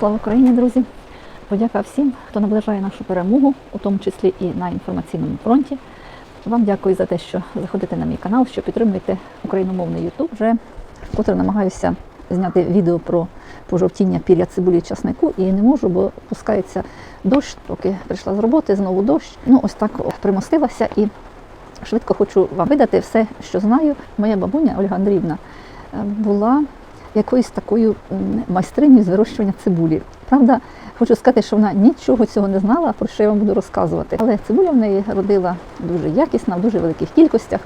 Слава Україні, друзі! Подяка всім, хто наближає нашу перемогу, у тому числі і на інформаційному фронті. Вам дякую за те, що заходите на мій канал, що підтримуєте україномовний YouTube. Вже вкотре намагаюся зняти відео про пожовтіння пір'я цибулі часнику, і не можу, бо пускається дощ, поки прийшла з роботи, знову дощ. Ну, ось так примостилася і швидко хочу вам видати все, що знаю. Моя бабуня Ольга Андріївна е, була якоюсь такою майстринею з вирощування цибулі. Правда, хочу сказати, що вона нічого цього не знала, про що я вам буду розказувати. Але цибуля в неї родила дуже якісна, в дуже великих кількостях.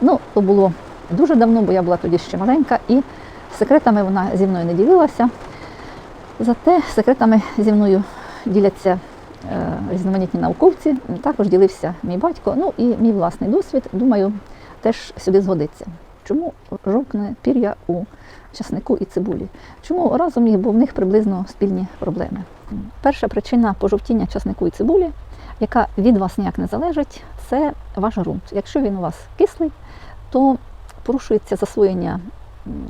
Ну, то було дуже давно, бо я була тоді ще маленька, і секретами вона зі мною не ділилася. Зате секретами зі мною діляться е, різноманітні науковці. Також ділився мій батько, ну і мій власний досвід, думаю, теж сюди згодиться. Чому жовкне пір'я у часнику і цибулі? Чому разом їх, бо в них приблизно спільні проблеми? Перша причина пожовтіння часнику і цибулі, яка від вас ніяк не залежить, це ваш ґрунт. Якщо він у вас кислий, то порушується засвоєння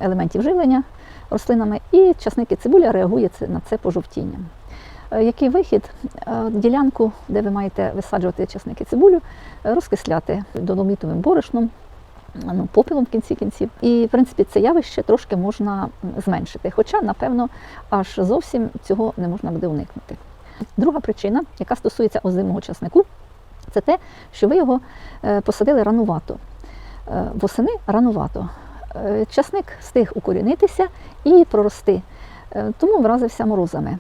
елементів живлення рослинами, і часник і цибуля реагує на це пожовтінням. Е, Який вихід? Е, Ділянку, де ви маєте висаджувати часник і цибулю, розкисляти доломітовим борошном, ну, попелом в кінці кінців. І, в принципі, це явище трошки можна зменшити. Хоча, напевно, аж зовсім цього не можна буде уникнути. Друга причина, яка стосується озимого часнику, це те, що ви його е, посадили ранувато. Е, Восени ранувато. Е, Часник встиг укорінитися і прорости, тому вразився морозами.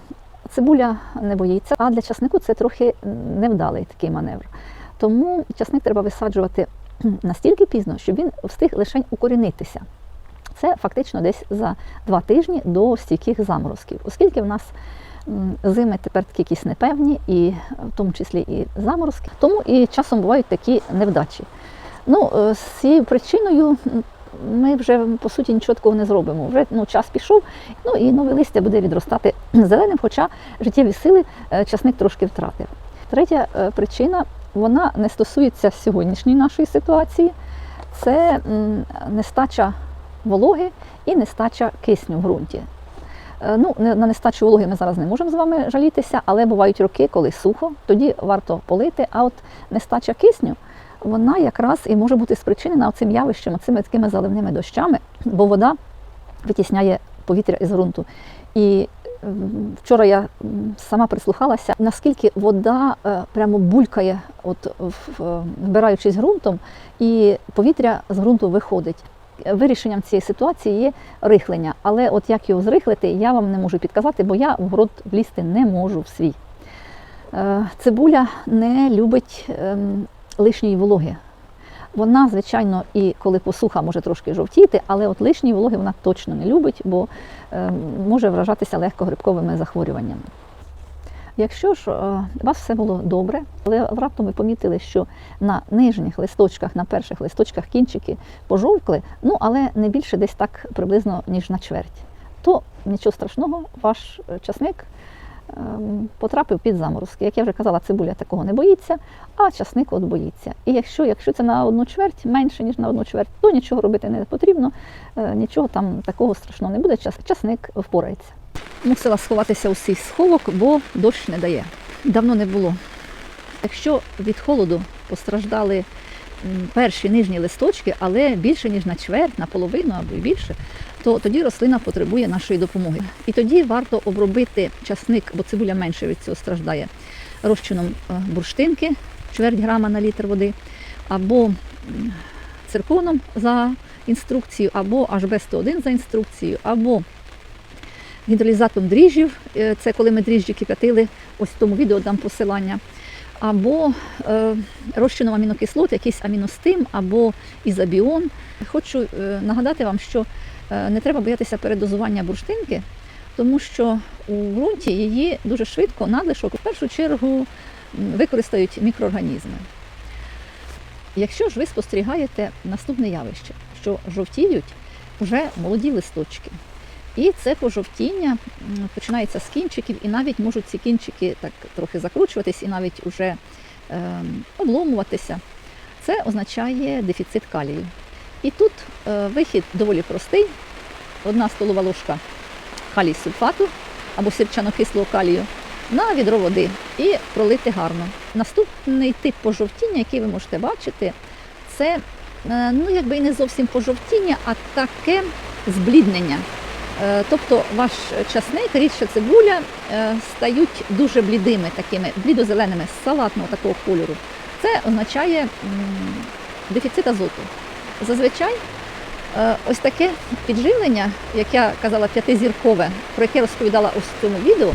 Цибуля не боїться, а для часнику це трохи невдалий такий маневр. Тому часник треба висаджувати настільки пізно, щоб він встиг лише укорінитися. Це фактично десь за два тижні до стійких заморозків, оскільки в нас зими тепер такі якісь непевні, і в тому числі і заморозки, тому і часом бувають такі невдачі. Ну, е, з цією причиною ми вже по суті нічого такого не зробимо. Вже ну, час пішов, ну і нове листя буде відростати зеленим, хоча життєві сили е, часник трошки втратив. Третя е, причина вона не стосується сьогоднішньої нашої ситуації. Це нестача вологи і нестача кисню в ґрунті. Е, Ну, на нестачу вологи ми зараз не можемо з вами жалітися, але бувають роки, коли сухо, тоді варто полити. А от нестача кисню, вона якраз і може бути спричинена цим явищем, цими такими заливними дощами, бо вода витісняє повітря із ґрунту. І вчора я сама прислухалася, наскільки вода е, прямо булькає, от вбираючись ґрунтом, і повітря з ґрунту виходить. Вирішенням цієї ситуації є рихлення, але от як його зрихлити, я вам не можу підказати, бо я в город влізти не можу в свій. Е, Цибуля не любить ем, лишньої вологи. Вона, звичайно, і коли посуха може трошки жовтіти, але от лишньої вологи вона точно не любить, бо ем, може вражатися легко грибковими захворюваннями. Якщо ж е, у вас все було добре, але раптом ви помітили, що на нижніх листочках, на перших листочках кінчики пожовкли, ну але не більше десь так приблизно, ніж на чверть, то нічого страшного, ваш е, часник потрапив під заморозки. Як я вже казала, цибуля такого не боїться, а часник от боїться. І якщо, якщо це на одну чверть, менше, ніж на одну чверть, то нічого робити не потрібно, е, нічого там такого страшного не буде, часник впорається. Мусила сховатися у свій сховок, бо дощ не дає. Давно не було. Якщо від холоду постраждали перші нижні листочки, але більше ніж на чверть, на половину або й більше, то тоді рослина потребує нашої допомоги. І тоді варто обробити часник, бо цибуля менше від цього страждає, розчином е, бурштинки, чверть грама на літр води, або цирконом за інструкцією, або HB101 за інструкцією, або гідролізатом дріжджів, е, це коли ми дріжджі кип'ятили, ось в тому відео дам посилання, або е, розчином амінокислот, якийсь аміностим, або ізобіон. Хочу е, нагадати вам, що е, не треба боятися передозування бурштинки, тому що у ґрунті її дуже швидко надлишок в першу чергу використають мікроорганізми. Якщо ж ви спостерігаєте наступне явище, що жовтіють вже молоді листочки, і це пожовтіння починається з кінчиків, і навіть можуть ці кінчики так трохи закручуватись і навіть уже ем, обломуватися. Це означає дефіцит калію. І тут е, вихід доволі простий. Одна столова ложка калій сульфату або сірчано-кислого калію на відро води і пролити гарно. Наступний тип пожовтіння, який ви можете бачити, це е, ну якби і не зовсім пожовтіння, а таке збліднення. Е, Тобто ваш часник, рідша цибуля е, стають дуже блідими, такими блідозеленими, салатного такого кольору. Це означає дефіцит азоту. Зазвичай е, ось таке підживлення, як я казала, п'ятизіркове, про яке розповідала в цьому відео,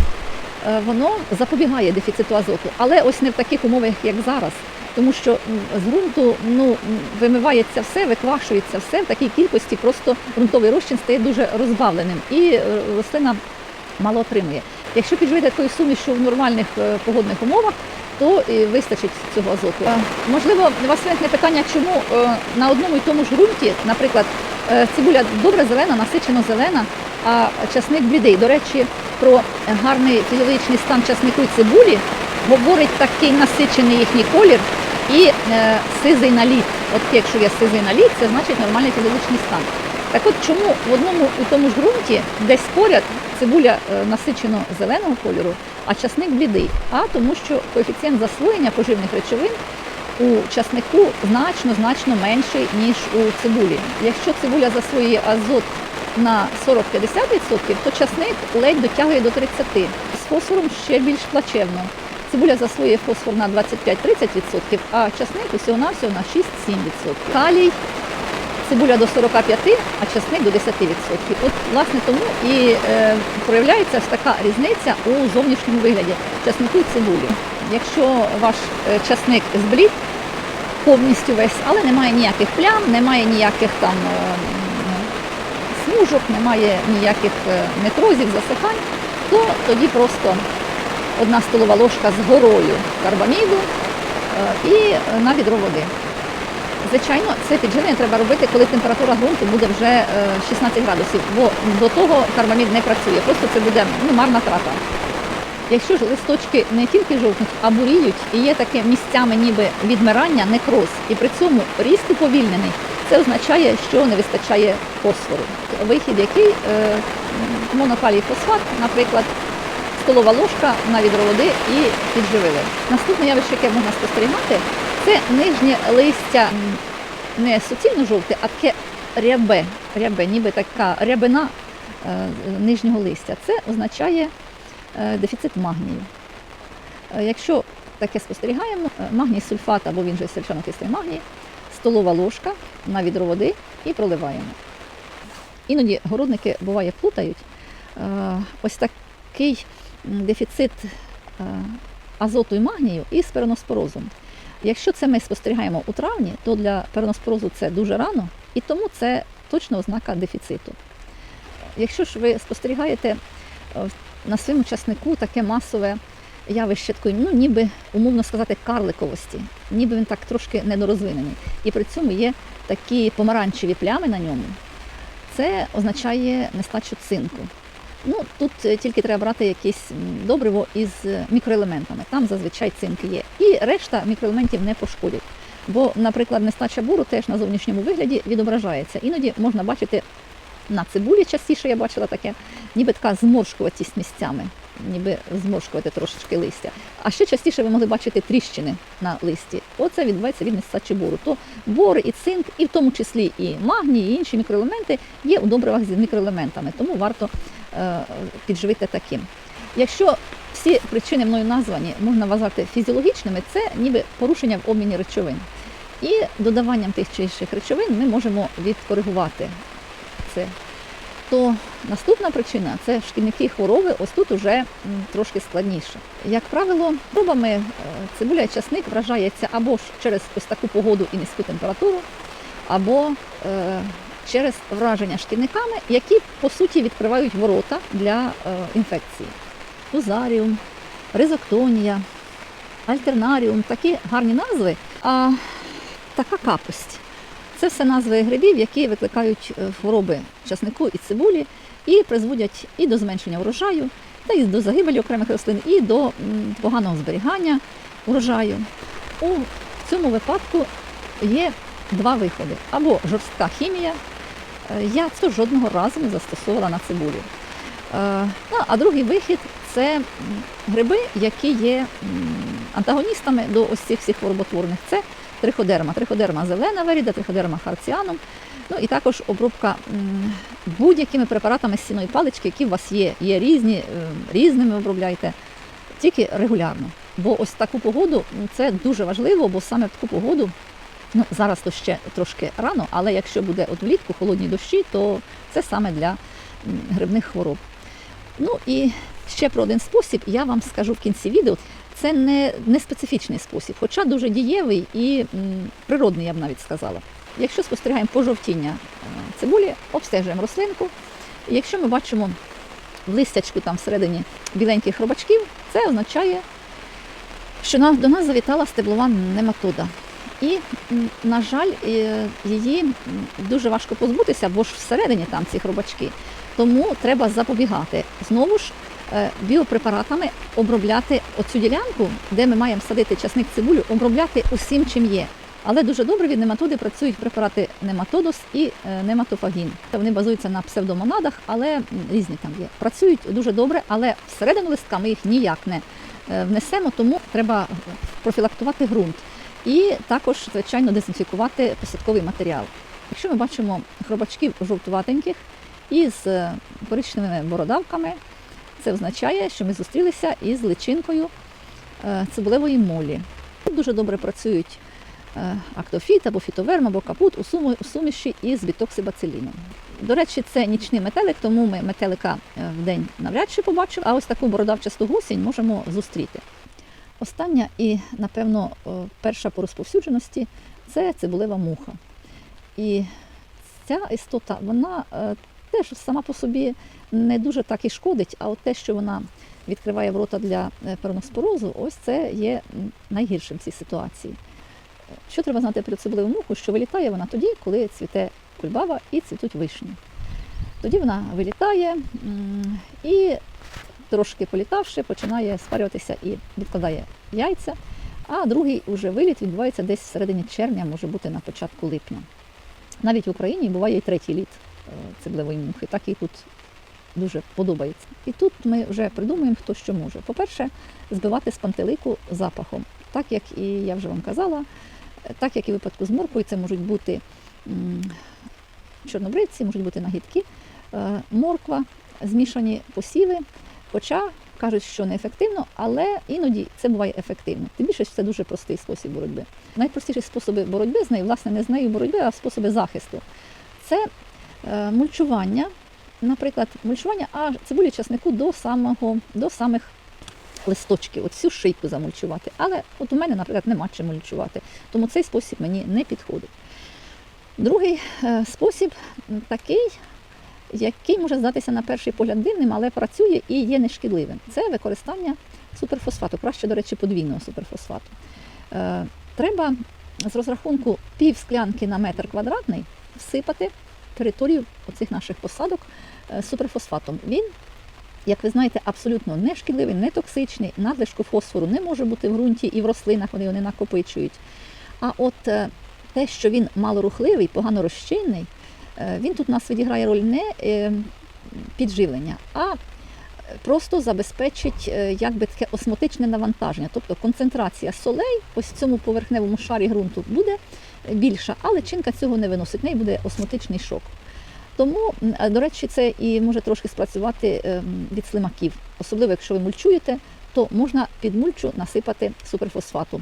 воно запобігає дефіциту азоту, але ось не в таких умовах, як зараз. Тому що з ґрунту ну, вимивається все, виквашується все в такій кількості, просто ґрунтовий розчин стає дуже розбавленим і е, рослина мало отримує. Якщо підживити такою сумішю в нормальних е, погодних умовах, то і вистачить цього азоту. Е, Можливо, у вас виникне питання, чому е, на одному і тому ж ґрунті, наприклад, е, цибуля добре зелена, насичено зелена, а часник блідий. До речі, про гарний фізіологічний стан часнику і цибулі говорить такий насичений їхній колір і е, сизий наліт. От якщо є сизий наліт, це значить нормальний фізіологічний стан. Так от чому в одному і тому ж ґрунті десь поряд цибуля е, насичено зеленого кольору, а часник блідий? А тому, що коефіцієнт засвоєння поживних речовин у часнику значно значно менший ніж у цибулі. Якщо цибуля засвоює азот на 40-50%, то часник ледь дотягує до 30%. З фосфором ще більш плачевно. Цибуля засвоює фосфор на 25-30%, а часник усього-навсього на 6-7%. Калій цибуля до 45, а часник до 10%. От, власне, тому і е, проявляється така різниця у зовнішньому вигляді часнику і цибулі. Якщо ваш е, часник зблід повністю весь, але немає ніяких плям, немає ніяких там е, смужок, немає ніяких е, нетрозів, засихань, то тоді просто одна столова ложка з горою карбаміду е, і на відро води. Звичайно, це підживлення треба робити, коли температура ґрунту буде вже е, 16 градусів, бо до того карбамід не працює, просто це буде ну, марна трата. Якщо ж листочки не тільки жовтнуть, а буріють і є таке місцями ніби відмирання, некроз, і при цьому ріст уповільнений, це означає, що не вистачає фосфору. Вихід який е, монокалій фосфат, наприклад, столова ложка на відро води і підживили. Наступне явище, яке можна спостерігати, це нижнє листя не суцільно жовте, а таке рябе, рябе, ніби така рябина е, нижнього листя. Це означає е, дефіцит магнію. Якщо таке спостерігаємо, магній сульфат або він же сельчано-кислий магній, столова ложка на відро води і проливаємо. Іноді городники буває плутають. Е, Ось такий дефіцит е, азоту і магнію із переноспорозом. Якщо це ми спостерігаємо у травні, то для переноспорозу це дуже рано, і тому це точно ознака дефіциту. Якщо ж ви спостерігаєте е, на своєму часнику таке масове явище такої, ну ніби умовно сказати, карликовості, ніби він так трошки недорозвинений, і при цьому є такі помаранчеві плями на ньому, це означає нестачу цинку. Ну, тут е, тільки треба брати якесь добриво із е, мікроелементами. Там зазвичай цинк є. І решта мікроелементів не пошкодять. Бо, наприклад, нестача буру теж на зовнішньому вигляді відображається. Іноді можна бачити на цибулі частіше я бачила таке, ніби така зморшкуватість місцями, ніби зморшкувати трошечки листя. А ще частіше ви могли бачити тріщини на листі. Оце відбувається від нестачі бору. То бор і цинк, і в тому числі і магній, і інші мікроелементи є у добривах з мікроелементами, тому варто е, підживити таким. Якщо всі причини мною названі можна вважати фізіологічними, це ніби порушення в обміні речовин. І додаванням тих чи інших речовин ми можемо відкоригувати це. То наступна причина це шкідники хвороби. Ось тут уже трошки складніше. Як правило, хворобами е, цибуля і часник вражається або ж через ось таку погоду і низьку температуру, або е, через враження шкідниками, які по суті відкривають ворота для е, інфекції. Фузаріум, ризоктонія, альтернаріум такі гарні назви. А така капость. Це все назви грибів, які викликають е, хвороби часнику і цибулі і призводять і до зменшення врожаю, та і до загибелі окремих рослин, і до поганого зберігання врожаю. У цьому випадку є два виходи: або жорстка хімія. Е, Я це жодного разу не застосовувала на цибулю. Е, Ну, а другий вихід це гриби, які є антагоністами до ось цих всіх хвороботворних. Це триходерма. Триходерма зелена веріда, триходерма харціанум. Ну і також обробка будь-якими препаратами з сіної палички, які у вас є. Є різні, е, різними обробляйте, тільки регулярно. Бо ось таку погоду це дуже важливо, бо саме таку погоду. Ну, зараз то ще трошки рано, але якщо буде от влітку холодні дощі, то це саме для грибних хвороб. Ну і ще про один спосіб я вам скажу в кінці відео. Це не, не специфічний спосіб, хоча дуже дієвий і природний, я б навіть сказала. Якщо спостерігаємо пожовтіння е, цибулі, обстежуємо рослинку. Якщо ми бачимо листячку там всередині біленьких хробачків, це означає, що до нас завітала стеблова нематода. І, на жаль, е, її дуже важко позбутися, бо ж всередині там ці хробачки. Тому треба запобігати. Знову ж біопрепаратами обробляти оцю ділянку, де ми маємо садити часник цибулю, обробляти усім, чим є. Але дуже добре від нематоди працюють препарати нематодос і е, нематофагін. Вони базуються на псевдомонадах, але різні там є. Працюють дуже добре, але всередину листка ми їх ніяк не е, внесемо, тому треба профілактувати ґрунт. І також, звичайно, дезінфікувати посадковий матеріал. Якщо ми бачимо хробачків жовтуватеньких із е, коричневими бородавками, це означає, що ми зустрілися із личинкою е, цибулевої молі. Тут дуже добре працюють е, актофіт або фітоверм, або капут у суміші із бітоксибациліном. До речі, це нічний метелик, тому ми метелика е, вдень навряд чи побачимо, а ось таку бородавчасту гусінь можемо зустріти. Остання і, напевно, перша по розповсюдженості це цибулева муха. І ця істота, вона теж сама по собі не дуже так і шкодить, а от те, що вона відкриває ворота для е, пероноспорозу, ось це є найгіршим в цій ситуації. Що треба знати про цибулеву муху? Що вилітає вона тоді, коли цвіте кульбаба і цвітуть вишні. Тоді вона вилітає і трошки політавши, починає спарюватися і відкладає яйця. А другий уже виліт відбувається десь в середині червня, може бути на початку липня. Навіть в Україні буває і третій літ цибулевої мухи, так і тут дуже подобається. І тут ми вже придумуємо, хто що може. По-перше, збивати з пантелику запахом. Так як і я вже вам казала, так як і в випадку з морквою, це можуть бути м, чорнобривці, можуть бути нагідки, е, морква, змішані посіви. Хоча кажуть, що неефективно, але іноді це буває ефективно. Тим більше це дуже простий спосіб боротьби. Найпростіші способи боротьби з нею, власне, не з нею боротьби, а способи захисту. Це мульчування, наприклад, мульчування, цибулі часнику до самого до самих листочків, от всю шийку замульчувати. Але от у мене, наприклад, нема чим мульчувати, тому цей спосіб мені не підходить. Другий е, спосіб такий, який може здатися на перший погляд дивним, але працює і є нешкідливим. Це використання суперфосфату, краще, до речі, подвійного суперфосфату. Е, треба з розрахунку пів склянки на метр квадратний всипати територію оцих наших посадок е, суперфосфатом. Він, як ви знаєте, абсолютно не шкідливий, не токсичний, надлишку фосфору не може бути в ґрунті і в рослинах, вони його не накопичують. А от е, те, що він малорухливий, погано розчинний, е, він тут у нас відіграє роль не підживлення, а просто забезпечить якби таке осмотичне навантаження. Тобто концентрація солей ось в цьому поверхневому шарі ґрунту буде більша, але чинка цього не виносить, в неї буде осмотичний шок. Тому, е, до речі, це і може трошки спрацювати ем, від слимаків. Особливо, якщо ви мульчуєте, то можна під мульчу насипати суперфосфату.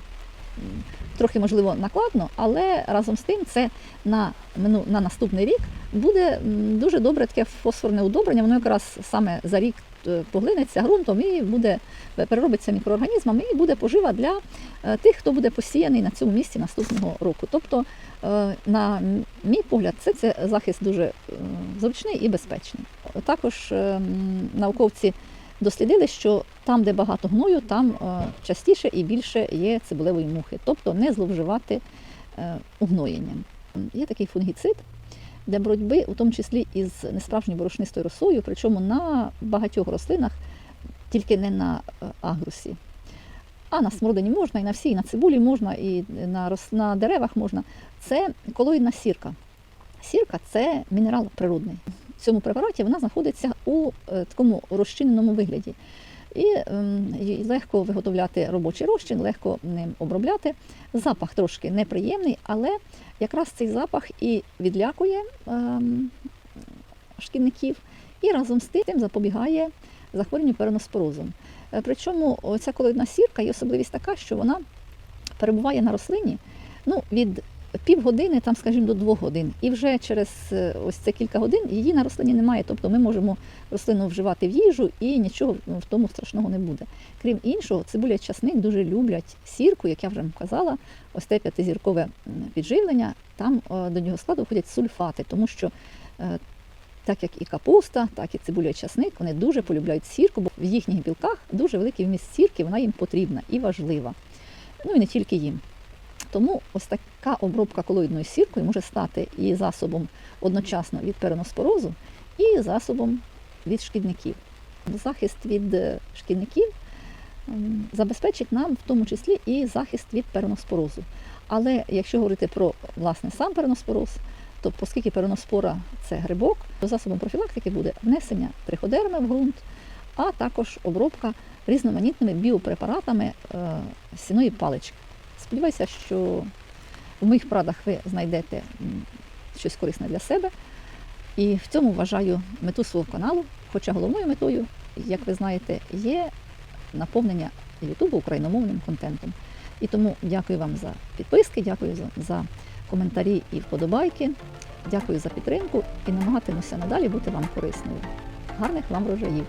Трохи, можливо, накладно, але разом з тим це на, мину- на наступний рік буде дуже добре таке фосфорне удобрення. Воно якраз саме за рік е, поглинеться ґрунтом і буде е, переробиться мікроорганізмами і буде пожива для е, тих, хто буде посіяний на цьому місці наступного року. Тобто, на мій погляд, це, це захист дуже зручний і безпечний. Також науковці дослідили, що там, де багато гною, там е, частіше і більше є цибулевої мухи, тобто не зловживати е, угноєнням. Є такий фунгіцид для боротьби, у тому числі із несправжньою борошнистою росою, причому на багатьох рослинах, тільки не на е, агрусі. А на смородині можна, і на всій, і на цибулі можна, і на, рос- на деревах можна. Це колоїдна сірка. Сірка це мінерал природний. Цьому препараті вона знаходиться у е, такому розчиненому вигляді. І ем, легко виготовляти робочий розчин, легко ним обробляти. Запах трошки неприємний, але якраз цей запах і відлякує ем, шкідників, і разом з тим запобігає захворюванню переноспорозом. Е, Причому ця колоїдна сірка є особливість така, що вона перебуває на рослині ну, від півгодини, там, скажімо, до двох годин. І вже через е, ось це кілька годин її на рослині немає. Тобто ми можемо рослину вживати в їжу і нічого в тому страшного не буде. Крім іншого, цибуля часник дуже люблять сірку, як я вже казала, ось те п'ятизіркове підживлення, там е, до нього складу входять сульфати, тому що е, так як і капуста, так і цибуля часник, вони дуже полюбляють сірку, бо в їхніх білках дуже великий вміст сірки, вона їм потрібна і важлива. Ну і не тільки їм. Тому ось така обробка колоїдною сіркою може стати і засобом одночасно від переноспорозу, і засобом від шкідників. Захист від е, шкідників забезпечить нам в тому числі і захист від переноспорозу. Але якщо говорити про власне сам переноспороз, то оскільки переноспора це грибок, то засобом профілактики буде внесення триходерми в ґрунт, а також обробка різноманітними біопрепаратами е, сіної палички. Сподіваюся, що в моїх порадах ви знайдете щось корисне для себе. І в цьому вважаю мету свого каналу. Хоча головною метою, як ви знаєте, є наповнення Ютубу україномовним контентом. І тому дякую вам за підписки, дякую за, коментарі і вподобайки. Дякую за підтримку і намагатимуся надалі бути вам корисною. Гарних вам врожаїв!